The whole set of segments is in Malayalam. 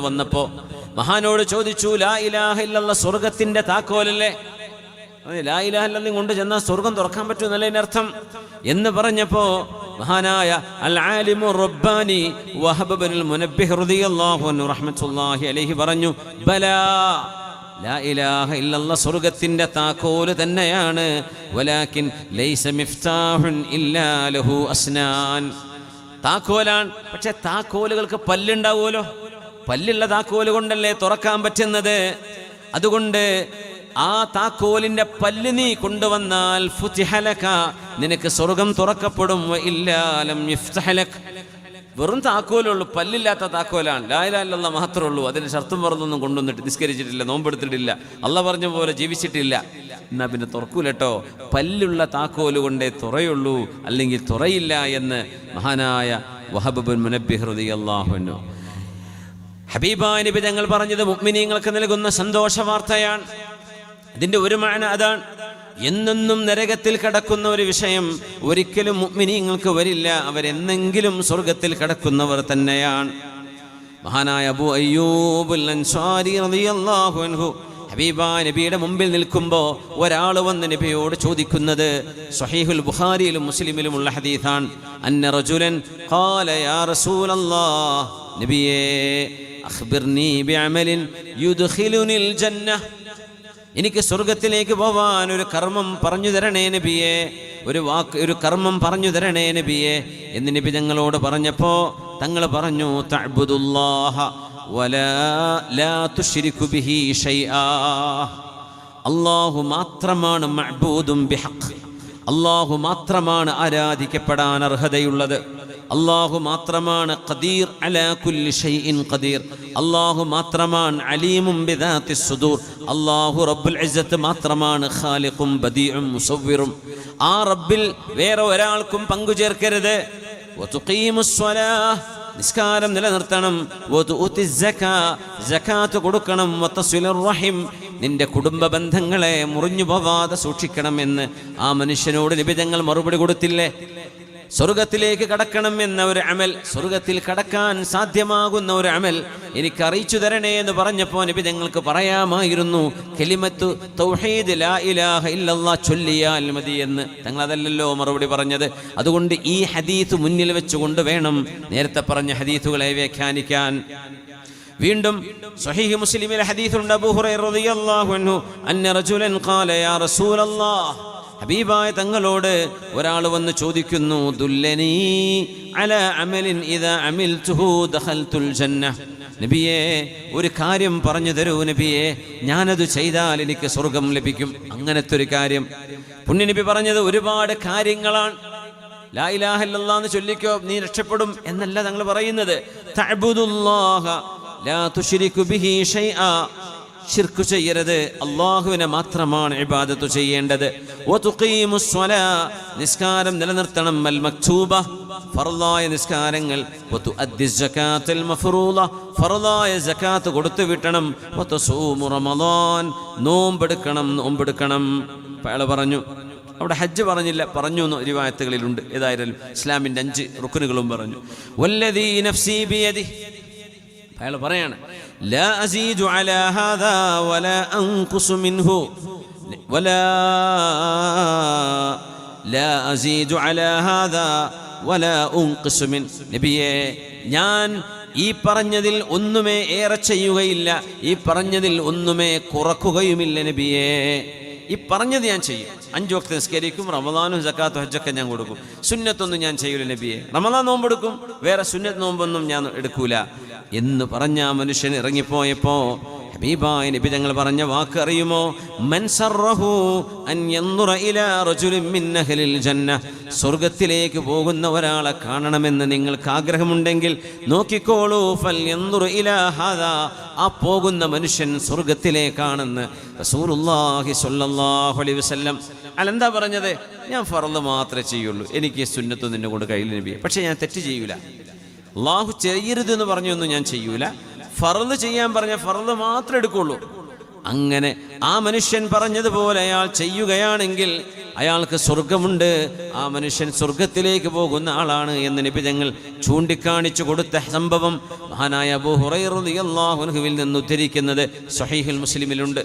വന്നപ്പോ മഹാനോട് ചോദിച്ചു ലാ ഇലാഹ ഇല്ലല്ല സ്വർഗത്തിന്റെ താക്കോലല്ലേ? ലാ ഇലാഹ കൊണ്ട് ചെന്നാൽ സ്വർഗം തുറക്കാൻ പറ്റുമെന്നല്ലേ അർത്ഥം. എന്ന് പറഞ്ഞപ്പോ മഹാനായ അൽ ആലിമു റബ്ബാനി വഹബ് ബിനുൽ മുനബ്ബിഹ് റളിയല്ലാഹു അൻഹു റഹ്മത്തുള്ളാഹി അലൈഹി പറഞ്ഞു ബലാ ലാ ഇലാഹ ഇല്ലല്ല സ്വർഗത്തിന്റെ താക്കോൽ തന്നെയാണ്. വലാകിൻ ലൈസ മിഫ്താഹുൻ ഇല്ലാ ലഹു അസ്നാൻ. താക്കോലാണ്. പക്ഷെ താക്കോലുകൾക്ക് പല്ലുണ്ടാവുമല്ലോ പല്ലുള്ള താക്കോൽ കൊണ്ടല്ലേ തുറക്കാൻ പറ്റുന്നത്? അതുകൊണ്ട് ആ താക്കോലിന്റെ പല്ല് നീ കൊണ്ടുവന്നാൽ ഫുതിഹലക നിനക്ക് സ്വർഗം തുറക്കപ്പെടും. ഇല്ലാലം യുഫ്തഹലക്. വെറും താക്കോലുള്ളൂ പല്ലില്ലാത്ത താക്കോലാണ്. ലായലാലുള്ള മാത്രമേ ഉള്ളൂ. അതിന് ഷർത്തും പറഞ്ഞൊന്നും കൊണ്ടുവന്നിട്ട് നിസ്കരിച്ചിട്ടില്ല നോമ്പെടുത്തിട്ടില്ല. അല്ല പറഞ്ഞ പോലെ ജീവിച്ചിട്ടില്ല. എന്നാ പിന്നെ തുറക്കൂലട്ടോ പല്ലുള്ള താക്കോൽ കൊണ്ടേ തുറയുള്ളൂ. അല്ലെങ്കിൽ തുറയില്ല എന്ന് മഹാനായ വഹബുബുൻ മുനബിഹൃദി റളിയല്ലാഹു ഹബീബായ നബി തങ്ങൾ പറഞ്ഞത് മുഅ്മിനീങ്ങൾക്ക് നൽകുന്ന സന്തോഷ വാർത്തയാണ് ഇതിന്റെ ഒരു മാന അതാണ്. എന്നെന്നും നരകത്തിൽ കിടക്കുന്ന ഒരു വിഷയം ഒരിക്കലും മുഅ്മിനീങ്ങൾക്ക് വരില്ല. അവരെന്നെങ്കിലും സ്വർഗത്തിൽ കിടക്കുന്നവർ തന്നെയാണ്. മഹാനായ അബു അയ്യൂബുൽ അൻസാരി റളിയല്ലാഹു അൻഹു ഹബീബ നബിയുടെ മുമ്പിൽ നിൽക്കുമ്പോൾ ഒരാൾ വന്ന് നബിയോട് ചോദിക്കുന്നത് സ്വഹീഹുൽ ബുഖാരിയിലും മുസ്ലിമിലുമുള്ള ഹദീസാണ്. അന്ന റജുലൻ ഖാല യാ റസൂലല്ലാഹ് നബിയേ അഖ്ബിർനി ബിഅമലിൻ യുദ്ഖിലുനിൽ ജന്നഹ്. എനിക്ക് സ്വർഗത്തിലേക്ക് പോവാൻ ഒരു കർമ്മം പറഞ്ഞു തരണേ നബിയെ. ഒരു വാക്ക് ഒരു കർമ്മം പറഞ്ഞു തരണേ നബിയെ. എന്ന് നബി ഞങ്ങളോട് പറഞ്ഞപ്പോ തങ്ങൾ പറഞ്ഞു തഅബ്ദുല്ലാഹ വലാ ലാ തുശ്രികു ബിഹി ഷൈആ. അല്ലാഹു മാത്രമാണ് മഅബൂദും ബിഹഖ്. അല്ലാഹു മാത്രമാണ് ആരാധിക്കപ്പെടാൻ അർഹതയുള്ളത്. അള്ളാഹു മാത്രമാണ് ഖദീർ അലാ കുല്ലി ഷൈഇൻ ഖദീർ. അള്ളാഹു മാത്രമാണ് അലീമും ബിദാത്തി സുദൂർ. അള്ളാഹു റബ്ബുൽ ഇസ്സത്ത് മാത്രമാണ് ഖാലിഖും ബദീഉം മുസവ്വിറും. ആ റബ്ബിൽ വേറെ ഒരാൾക്കും പങ്കു ചേർക്കരുത് നിസ്കാരം നിലനിർത്തണം. സക്കാത്ത് കൊടുക്കണം. റഹിം നിന്റെ കുടുംബ ബന്ധങ്ങളെ മുറിഞ്ഞു പോവാതെ സൂക്ഷിക്കണം എന്ന് ആ മനുഷ്യനോട് നിബിതങ്ങൾ മറുപടി കൊടുത്തില്ലേ? സ്വർഗത്തിലേക്ക് കടക്കണം എന്ന ഒരു അമൽ സ്വർഗത്തിൽ കടക്കാൻ സാധ്യമാകുന്ന ഒരു അമൽ എനിക്ക് അറിയിച്ചു തരണേ എന്ന് പറഞ്ഞപ്പോൾ നബി ഞങ്ങൾക്ക് പറയാമായിരുന്നു തൗഹീദ് ലാ ഇലാഹ ഇല്ലല്ലാ ചൊല്ലിയാൽ മതി എന്ന്. തങ്ങൾ അതല്ലല്ലോ മറുപടി പറഞ്ഞത്. അതുകൊണ്ട് ഈ ഹദീസ് മുന്നിൽ വെച്ചുകൊണ്ട് വേണം നേരത്തെ പറഞ്ഞ ഹദീസുകളെ വ്യാഖ്യാനിക്കാൻ. വീണ്ടും സ്വഹീഹ് മുസ്ലിമിലെ ഹദീസുണ്ട്. അബൂ ഹുറൈറ റളിയല്ലാഹു അൻഹു അന്ന റജുലൻ ഖാല യാ റസൂലല്ലാഹ് ഹബീബായ തങ്ങളോട് ഒരാൾ വന്ന് ചോദിക്കുന്നു ദുല്ലനീ അല അമലിൻ ഇദാ അമിൽതുഹു ദഖൽതുൽ ജന്ന നബിയെ ഒരു കാര്യം പറഞ്ഞു തരൂ നബിയെ ഞാനത് ചെയ്താൽ എനിക്ക് സ്വർഗം ലഭിക്കും. അങ്ങനത്തെ ഒരു കാര്യം. പുണ്യനബി പറഞ്ഞത് ഒരുപാട് കാര്യങ്ങളാണ്. ലാ ഇലാഹ ഇല്ലല്ലാഹ് എന്ന് ചൊല്ലിക്കോ നീ രക്ഷപ്പെടും എന്നല്ല തങ്ങൾ പറയുന്നത്. തഅബുദുല്ലാഹ ലാ തുശ്രികു ബിഹി ഷൈആ. ഷിർക്ക് ചെയ്യരുത്. അള്ളാഹുവിനെ മാത്രമാണ് ഇബാദത്ത് ചെയ്യേണ്ടത്. നിസ്കാരം നിലനിർത്തണം. അൽ മക്തൂബ ഫർളായ നിസ്കാരങ്ങൾ. ഫറലായ ജക്കാത്ത് കൊടുത്തു വിട്ടണം. നോമ്പെടുക്കണം നോമ്പെടുക്കണം. അയാൾ പറഞ്ഞു അവിടെ ഹജ്ജ് പറഞ്ഞില്ല പറഞ്ഞു എന്ന് റിവായത്തുകളിലുണ്ട് ഏതായാലും ഇസ്ലാമിന്റെ അഞ്ച് റുക്കനുകളും പറഞ്ഞു. വല്ലതീ നഫ്സി ബിയദിഹി അയാൾ പറയാണ് ഞാൻ ഈ പറഞ്ഞതിൽ ഒന്നുമേ ഏറെ ചെയ്യുകയില്ല ഈ പറഞ്ഞതിൽ ഒന്നുമേ കുറക്കുകയുമില്ല നബിയെ. ഈ പറഞ്ഞത് ഞാൻ ചെയ്യും. അഞ്ചു വക്ത് നിസ്കരിക്കും റമദാനും ജക്കാത്തും ഹജ്ജൊക്കെ ഞാൻ കൊടുക്കും. സുന്നത്തൊന്നും ഞാൻ ചെയ്യൂല നബിയെ. റമദാൻ നോമ്പെടുക്കും വേറെ സുന്നത്ത് നോമ്പൊന്നും ഞാൻ എടുക്കൂല. എന്ന് പറഞ്ഞ മനുഷ്യൻ ഇറങ്ങിപ്പോയപ്പോ ഹബീബായ നബി തങ്ങൾ പറഞ്ഞ വാക്ക് അറിയുമോ? സർറഹു അൻ യൻറ റജുലിൻ മിൻ അഹ്ലിൽ ജന്ന. സ്വർഗത്തിലേക്ക് പോകുന്ന ഒരാളെ കാണണമെന്ന് നിങ്ങൾക്ക് ആഗ്രഹമുണ്ടെങ്കിൽ നോക്കിക്കോളൂ. ഫൽ യൻറ ഹാദാ. ആ പോകുന്ന മനുഷ്യൻ സ്വർഗത്തിലേക്കാണെന്ന് റസൂലുള്ളാഹി സ്വല്ലല്ലാഹു അലൈഹി വസല്ലം അല്ലെന്താ പറഞ്ഞത്? ഞാൻ ഫറന്ന് മാത്രമേ ചെയ്യുള്ളൂ. എനിക്ക് സുന്നത്ത് നിന്നെ കൊണ്ട് കയ്യിൽ നബി പക്ഷേ ഞാൻ തെറ്റ് ചെയ്യൂല. അള്ളാഹു ചെയ്യരുത് എന്ന് പറഞ്ഞൊന്നും ഞാൻ ചെയ്യൂല. ഫറന്ന് ചെയ്യാൻ പറഞ്ഞ ഫറന്ന് മാത്രമേ എടുക്കുള്ളൂ. അങ്ങനെ ആ മനുഷ്യൻ പറഞ്ഞതുപോലെ അയാൾ ചെയ്യുകയാണെങ്കിൽ അയാൾക്ക് സ്വർഗമുണ്ട് ആ മനുഷ്യൻ സ്വർഗത്തിലേക്ക് പോകുന്ന ആളാണ് എന്ന് നിബിതങ്ങൾ ചൂണ്ടിക്കാണിച്ചു കൊടുത്ത സംഭവം മഹാനായ അബൂ ഹുറൈറുവിൽ നിന്ന് ഉദ്ധരിക്കുന്നത് സഹീഹുൽ മുസ്ലിമിലുണ്ട്.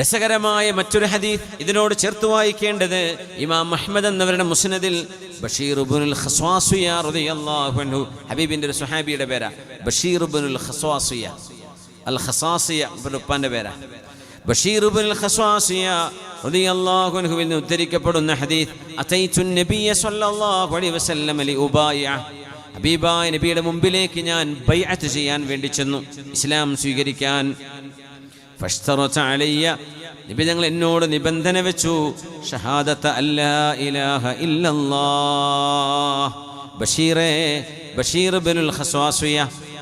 രസകരമായ മറ്റൊരു ഹദീസ് ഇതിനോട് ചേർത്ത് വായിക്കേണ്ടത് ഇമാം അഹ്മദ് എന്നവരുടെ മുസ്നദിൽ ബഷീർ ഉബുനുൽ ഖസ്വാസിയ റളിയല്ലാഹു ഹബീബിന്റെ ഒരു സുഹാബിയുടെ പേരാ. ബഷീർ ഉബുനുൽ ഖസ്വാസിയ അൽ ഖസാസിയ ഉപ്പാന്റെ പേരാ. ബഷീർ ഉബുനുൽ ഖസ്വാസിയ റളിയല്ലാഹു അൻഹുവിൽ നിന്ന് ഉദ്ധരിക്കപ്പെടുന്ന ഹദീസ് അതൈതു നബിയ സല്ലല്ലാഹു അലൈഹി വസല്ലം ലി ഉബായ ഹബീബായ നബിയുടെ മുമ്പിലേക്ക് ഞാൻ ബൈഅത്ത് ചെയ്യാൻ വേണ്ടി ചെന്നു. ഇസ്ലാം സ്വീകരിക്കാൻ അലയ്യ. നബി ഞങ്ങൾ എന്നോട് നിബന്ധന വെച്ചു.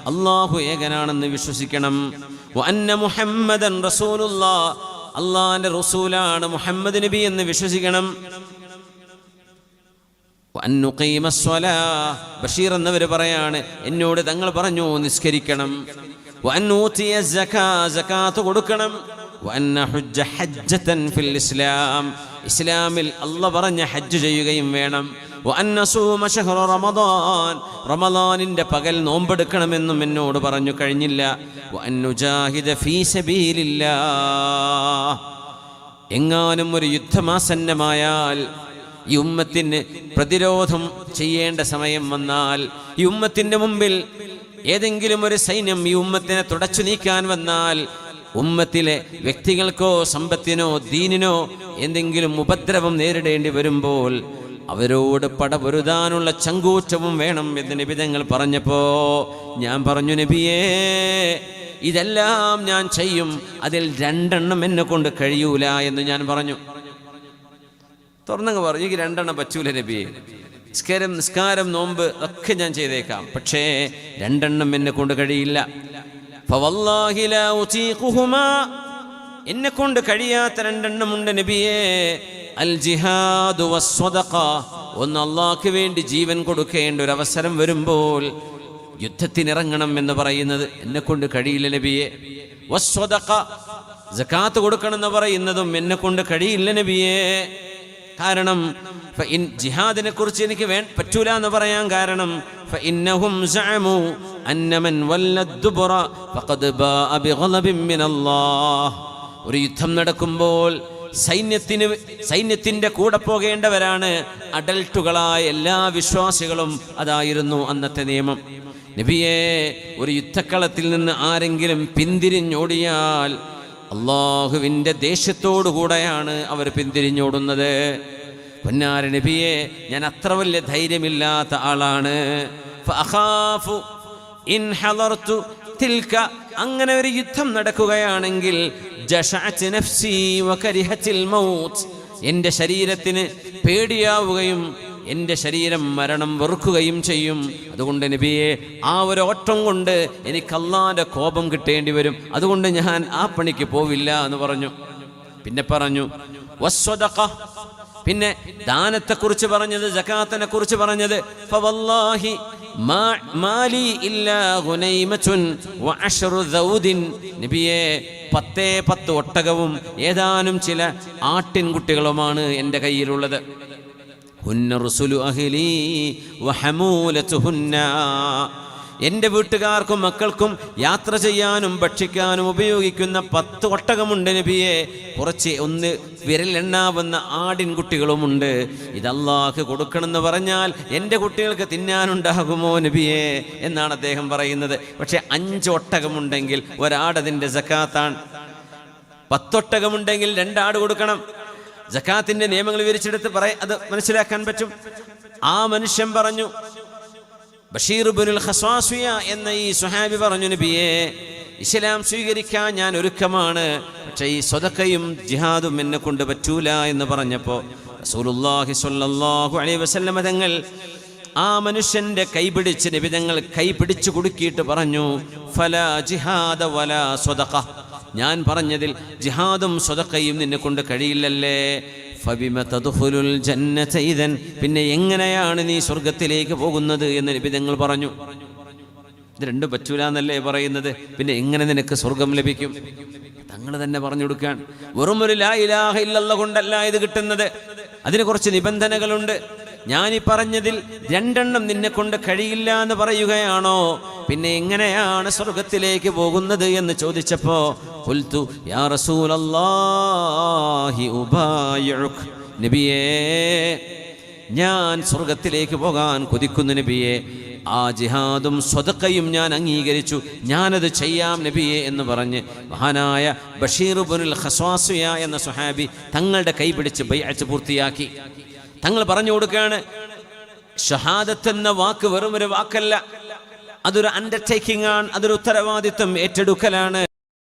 അള്ളാഹു ഏകനാണെന്ന് വിശ്വസിക്കണം. വഅന്ന മുഹമ്മദൻ അള്ളാഹിന്റെ റസൂലാണ് മുഹമ്മദ് നബി എന്ന് വിശ്വസിക്കണം. ബഷീർ എന്നവർ പറയാണ് എന്നോട് തങ്ങൾ പറഞ്ഞു നിസ്കരിക്കണം. വഅന്നൂതിയ ജക്കാത്ത് കൊടുക്കണം. ഫിൽ ഇസ്ലാം ഇസ്ലാമിൽ അല്ല പറഞ്ഞ ഹജ്ജ് ചെയ്യുകയും വേണം. റമദാൻ റമദാനിന്റെ പകൽ നോമ്പെടുക്കണമെന്നും എന്നോട് പറഞ്ഞു കഴിഞ്ഞില്ല. എങ്ങാനും ഒരു യുദ്ധമാസന്നമായാൽ ഈ ഉമ്മത്തിന് പ്രതിരോധം ചെയ്യേണ്ട സമയം വന്നാൽ ഈ ഉമ്മത്തിന്റെ മുമ്പിൽ ഏതെങ്കിലും ഒരു സൈന്യം ഈ ഉമ്മത്തിനെ തുടച്ചു നീക്കാൻ വന്നാൽ ഉമ്മത്തിലെ വ്യക്തികൾക്കോ സമ്പത്തിനോ ദീനിനോ എന്തെങ്കിലും ഉപദ്രവം നേരിടേണ്ടി വരുമ്പോൾ അവരോട് പടപൊരുതാനുള്ള ചങ്കൂറ്റവും വേണം എന്ന് നിബിതങ്ങൾ പറഞ്ഞപ്പോ ഞാൻ പറഞ്ഞു നബിയേ ഇതെല്ലാം ഞാൻ ചെയ്യും. അതിൽ രണ്ടെണ്ണം എന്നെ കൊണ്ട് കഴിയൂല എന്ന് ഞാൻ പറഞ്ഞു. തുറന്നങ്ങ് പറഞ്ഞു രണ്ടെണ്ണം പറ്റൂല നബിയെ. നിസ്കാരം നിസ്കാരം നോമ്പ് ഒക്കെ ഞാൻ ചെയ്തേക്കാം. പക്ഷേ രണ്ടെണ്ണം എന്നെ കൊണ്ട് കഴിയില്ല. എന്നെ കൊണ്ട് കഴിയാത്ത രണ്ടെണ്ണം ഉണ്ട് നബിയെ. അൽ ജിഹാദു ഒന്ന് അള്ളാഹ്ക്ക് വേണ്ടി ജീവൻ കൊടുക്കേണ്ട ഒരു അവസരം വരുമ്പോൾ യുദ്ധത്തിനിറങ്ങണം എന്ന് പറയുന്നത് എന്നെ കൊണ്ട് കഴിയില്ല നബിയെ. വസ്വദഖ സകാത്ത് കൊടുക്കണം എന്ന് പറയുന്നതും എന്നെ കൊണ്ട് കഴിയില്ല നബിയെ. കാരണം ജിഹാദിനെ കുറിച്ച് എനിക്ക് വേ പറ്റൂല എന്ന് പറയാൻ കാരണം ഒരു യുദ്ധം നടക്കുമ്പോൾ സൈന്യത്തിന് സൈന്യത്തിന്റെ കൂടെ പോകേണ്ടവരാണ് അഡൽട്ടുകളായ എല്ലാ വിശ്വാസികളും. അതായിരുന്നു അന്നത്തെ നിയമം. നബിയെ ഒരു യുദ്ധക്കളത്തിൽ നിന്ന് ആരെങ്കിലും പിന്തിരിഞ്ഞോടിയാൽ അള്ളാഹുവിന്റെ ദേഷ്യത്തോടുകൂടെയാണ് അവർ പിന്തിരിഞ്ഞോടുന്നത്. പൊന്നാര നബിയെ ഞാൻ അത്ര വലിയ ധൈര്യമില്ലാത്ത ആളാണ്. അങ്ങനെ ഒരു യുദ്ധം നടക്കുകയാണെങ്കിൽ എന്റെ ശരീരത്തിന് പേടിയാവുകയും എന്റെ ശരീരം മരണം വെറുക്കുകയും ചെയ്യും. അതുകൊണ്ട് നബിയെ ആ ഒരു ഓട്ടം കൊണ്ട് എനിക്ക് അള്ളാന്റെ കോപം കിട്ടേണ്ടി വരും. അതുകൊണ്ട് ഞാൻ ആ പണിക്ക് പോവില്ല എന്ന് പറഞ്ഞു. പിന്നെ പറഞ്ഞു പിന്നെ ദാനത്തെക്കുറിച്ച് പറഞ്ഞത് ജക്കാത്തിനെ കുറിച്ച് പറഞ്ഞത് പത്തേ പത്ത് ഒട്ടകവും ഏതാനും ചില ആട്ടിൻകുട്ടികളുമാണ് എന്റെ കയ്യിലുള്ളത്. ഹുന്ന റുസുലു അഹിലി വഹമൂലത്തുഹുന്ന. എന്റെ വീട്ടുകാർക്കും മക്കൾക്കും യാത്ര ചെയ്യാനും ഭക്ഷിക്കാനും ഉപയോഗിക്കുന്ന പത്ത് ഒട്ടകമുണ്ട് നബിയെ. കുറച്ച് ഒന്ന് വിരലെണ്ണാവുന്ന ആടിൻകുട്ടികളുമുണ്ട്. ഇത് അള്ളാഹ് കൊടുക്കണമെന്ന് പറഞ്ഞാൽ എന്റെ കുട്ടികൾക്ക് തിന്നാനുണ്ടാകുമോ നബിയെ എന്നാണ് അദ്ദേഹം പറയുന്നത്. പക്ഷേ അഞ്ച് ഒട്ടകമുണ്ടെങ്കിൽ ഒരാടതിന്റെ സക്കാത്താൻ പത്തൊട്ടകമുണ്ടെങ്കിൽ രണ്ടാട് കൊടുക്കണം. ജക്കാത്തിന്റെ നിയമങ്ങൾ വിവരിച്ചെടുത്ത് പറയ അത് മനസ്സിലാക്കാൻ പറ്റും. ആ മനുഷ്യൻ പറഞ്ഞു ബഷീർ ബുനുൽ ഖസ്വാസിയ എന്ന ഈ സുഹാബി പറഞ്ഞു നബിയെ ഇസ്ലാം സ്വീകരിക്കാൻ ഞാൻ ഒരുക്കമാണ്. പക്ഷേ ഈ സ്വതക്കയും ജിഹാദും എന്നെ കൊണ്ട് പറ്റൂല എന്ന് പറഞ്ഞപ്പോൾ റസൂലുള്ളാഹി സ്വല്ലല്ലാഹു അലൈഹി വസല്ലമ തങ്ങൾ ആ മനുഷ്യന്റെ കൈപിടിച്ച് നബി തങ്ങൾ കൈ പിടിച്ചു കുടുക്കിയിട്ട് പറഞ്ഞു ഫല ജിഹാദ വല സ്വതക്ക. ഞാൻ പറഞ്ഞതിൽ ജിഹാദും സ്വതക്കയും നിന്നെ കൊണ്ട് കഴിയില്ലല്ലേ. ഫബിമ ജന്നത ഇദൻ. പിന്നെ എങ്ങനെയാണ് നീ സ്വർഗത്തിലേക്ക് പോകുന്നത് എന്ന് നബി തങ്ങൾ പറഞ്ഞു. ഇത് രണ്ടും പറ്റൂല എന്നല്ലേ പറയുന്നത്? പിന്നെ എങ്ങനെ നിനക്ക് സ്വർഗം ലഭിക്കും? തങ്ങൾ തന്നെ പറഞ്ഞു കൊടുക്കാൻ വെറും ഒരു ലാ ഇലാഹ ഇല്ലല്ല കൊണ്ടല്ല ഇത് കിട്ടുന്നത്. അതിന് കുറച്ച് നിബന്ധനകളുണ്ട്. ഈ പറഞ്ഞതിൽ രണ്ടെണ്ണം നിന്നെ കൊണ്ട് കഴിയില്ല എന്ന് പറയുകയാണോ? പിന്നെ എങ്ങനെയാണ് സ്വർഗത്തിലേക്ക് പോകുന്നത് എന്ന് ചോദിച്ചപ്പോ പുൽത്തു യാ റസൂലല്ലാഹി നബിയേ ഞാൻ സ്വർഗത്തിലേക്ക് പോകാൻ കൊതിക്കുന്നു നബിയെ. ആ ജിഹാദും സ്വതക്കയും ഞാൻ അംഗീകരിച്ചു. ഞാനത് ചെയ്യാം നബിയെ എന്ന് പറഞ്ഞ് മഹാനായ ബഷീർ ബുനുൽ ഹസ്വാസുയ എന്ന സുഹാബി തങ്ങളുടെ കൈ പിടിച്ച് ബൈഅത്ത് പൂർത്തിയാക്കി. തങ്ങൾ പറഞ്ഞു കൊടുക്കുകയാണ് ഷഹാദത്ത് എന്ന വാക്ക് വെറും ഒരു വാക്കല്ല. അതൊരു അണ്ടർടേക്കിംഗ് ആണ് അതൊരു ഉത്തരവാദിത്വം ഏറ്റെടുക്കലാണ്.